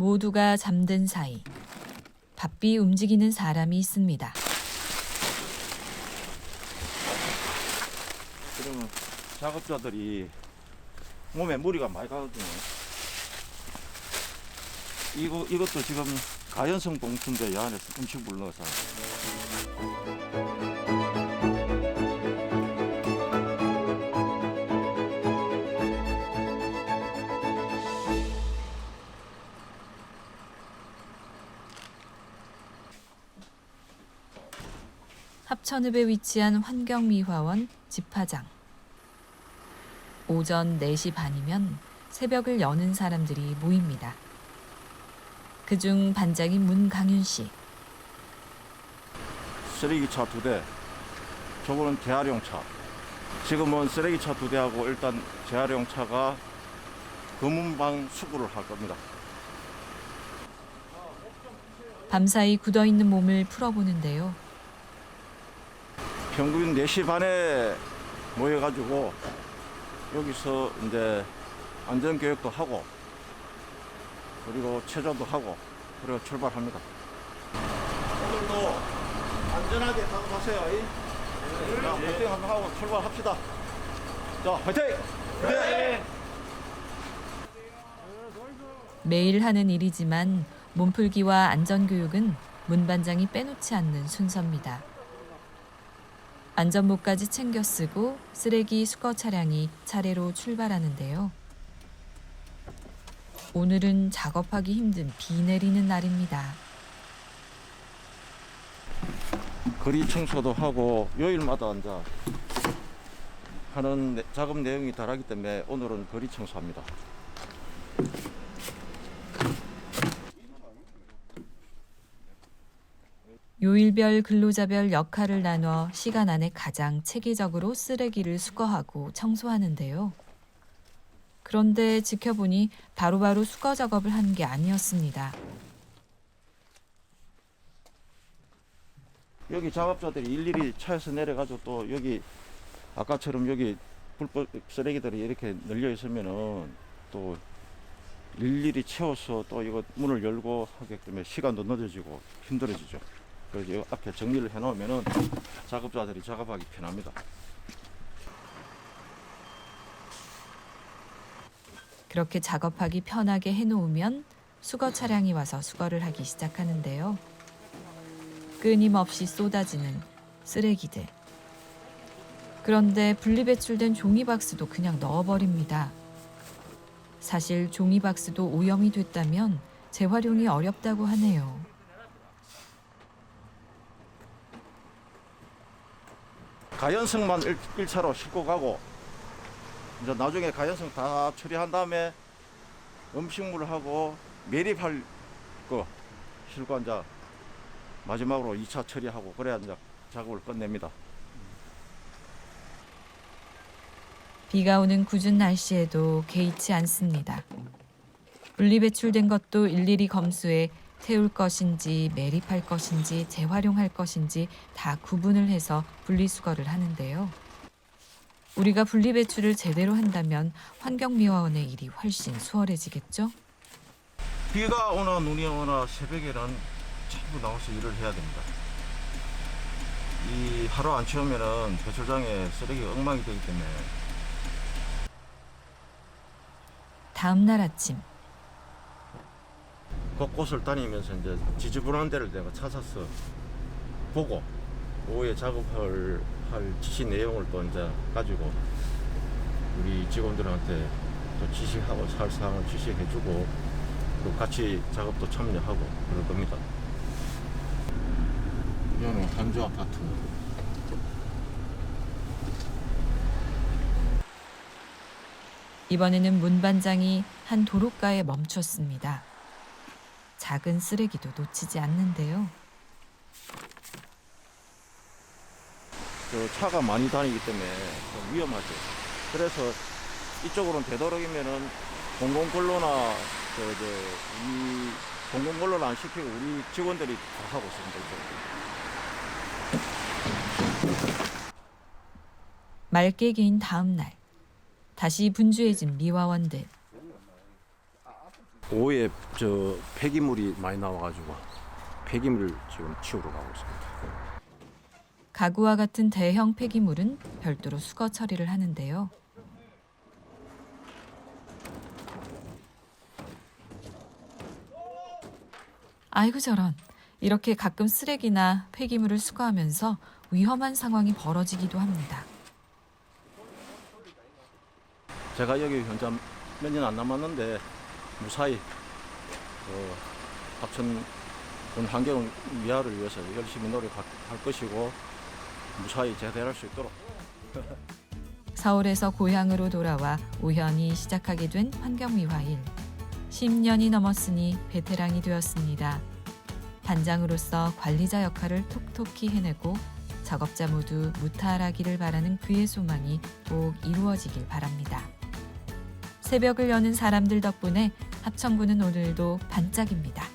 모두가 잠든 사이 바삐 움직이는 사람이 있습니다. 그러면 작업자들이 몸에 무리가 많이 가거든요. 이거 이것도 지금 가연성 봉투인데 이 안에 음식물 넣어서 합천읍에 위치한 환경미화원 집화장. 오전 4시 반이면 새벽을 여는 사람들이 모입니다. 그중 반장인 문강윤 씨. 쓰레기차 두 대, 저거는 재활용 차. 지금은 쓰레기차 두 대하고 일단 재활용 차가 금은방 수구를 할 겁니다. 밤사이 굳어있는 몸을 풀어보는데요. 평균 4시 반에 모여가지고 여기서 이제 안전교육도 하고 그리고 체조도 하고 그리고 출발합니다. 오늘도 안전하게 작업하세요. 자, 화이팅 한번 하고 출발합시다. 자, 화이팅! 네! 매일 하는 일이지만 몸풀기와 안전교육은 문 반장이 빼놓지 않는 순서입니다. 안전모까지 챙겨 쓰고 쓰레기 수거 차량이 차례로 출발하는데요. 오늘은 작업하기 힘든 비 내리는 날입니다. 거리 청소도 하고 요일마다 이제 하는 내- 작업 내용이 다르기 때문에 오늘은 거리 청소합니다. 요일별 근로자별 역할을 나눠 시간 안에 가장 체계적으로 쓰레기를 수거하고 청소하는데요. 그런데 지켜보니 바로바로 수거 작업을 한 게 아니었습니다. 여기 작업자들이 일일이 차에서 내려가지고 또 여기 아까처럼 여기 불법 쓰레기들이 이렇게 널려 있으면은 또 일일이 채워서 또 이거 문을 열고 하기 때문에 시간도 늦어지고 힘들어지죠. 그래서 이 앞에 정리를 해 놓으면은 작업자들이 작업하기 편합니다. 그렇게 작업하기 편하게 해놓으면 수거 차량이 와서 수거를 하기 시작하는데요. 끊임없이 쏟아지는 쓰레기들. 그런데 분리배출된 종이박스도 그냥 넣어버립니다. 사실 종이박스도 오염이 됐다면 재활용이 어렵다고 하네요. 가연성만 일, 1차로 싣고 가고 이제 나중에 가연성 다 처리한 다음에 음식물하고 매립할 거 싣고 이제 마지막으로 2차 처리하고 그래야 이제 작업을 끝냅니다. 비가 오는 궂은 날씨에도 개의치 않습니다. 분리배출된 것도 일일이 검수해 태울 것인지 매립할 것인지 재활용할 것인지 다 구분을 해서 분리수거를 하는데요. 우리가 분리배출을 제대로 한다면 환경미화원의 일이 훨씬 수월해지겠죠? 비가 오나 눈이 오나 새벽에는 전부 나와서 일을 해야 됩니다. 이 하루 안 치우면은 배출장에 쓰레기가 엉망이 되기 때문에 다음 날 아침 곳곳을 다니면서 이제 지저분한 데를 내가 찾아서 보고 오후에 작업할 할 지시 내용을 또 이제 가지고 우리 직원들한테 또 지시하고 살 사항을 지시해주고 또 같이 작업도 참여하고 그럴 겁니다. 여기는 한주 아파트. 이번에는 문 반장이 한 도로가에 멈췄습니다. 작은 쓰레기도 놓치지 않는데요. 저 차가 많이 다니기 때문에 좀 위험하죠. 그래서 이쪽으로는 되도록이면은 공공근로나 저저이 공공근로를 안 시키고 우리 직원들이 다 하고 있습니다. 이쪽. 개인 다음 날 다시 분주해진 미화원들 오후에 저 폐기물이 많이 나와가지고 폐기물을 지금 치우러 가고 있습니다. 가구와 같은 대형 폐기물은 별도로 수거 처리를 하는데요. 아이고 저런. 이렇게 가끔 쓰레기나 폐기물을 수거하면서 위험한 상황이 벌어지기도 합니다. 제가 여기 현재 몇년 안 남았는데 무사히 어, 합천 군 환경 미화를 위해서 열심히 노력할 것이고 무사히 재대할 수 있도록 서울에서 고향으로 돌아와 우연히 시작하게 된 환경미화일. 10년이 넘었으니 베테랑이 되었습니다. 반장으로서 관리자 역할을 톡톡히 해내고 작업자 모두 무탈하기를 바라는 그의 소망이 꼭 이루어지길 바랍니다. 새벽을 여는 사람들 덕분에 합천구는 오늘도 반짝입니다.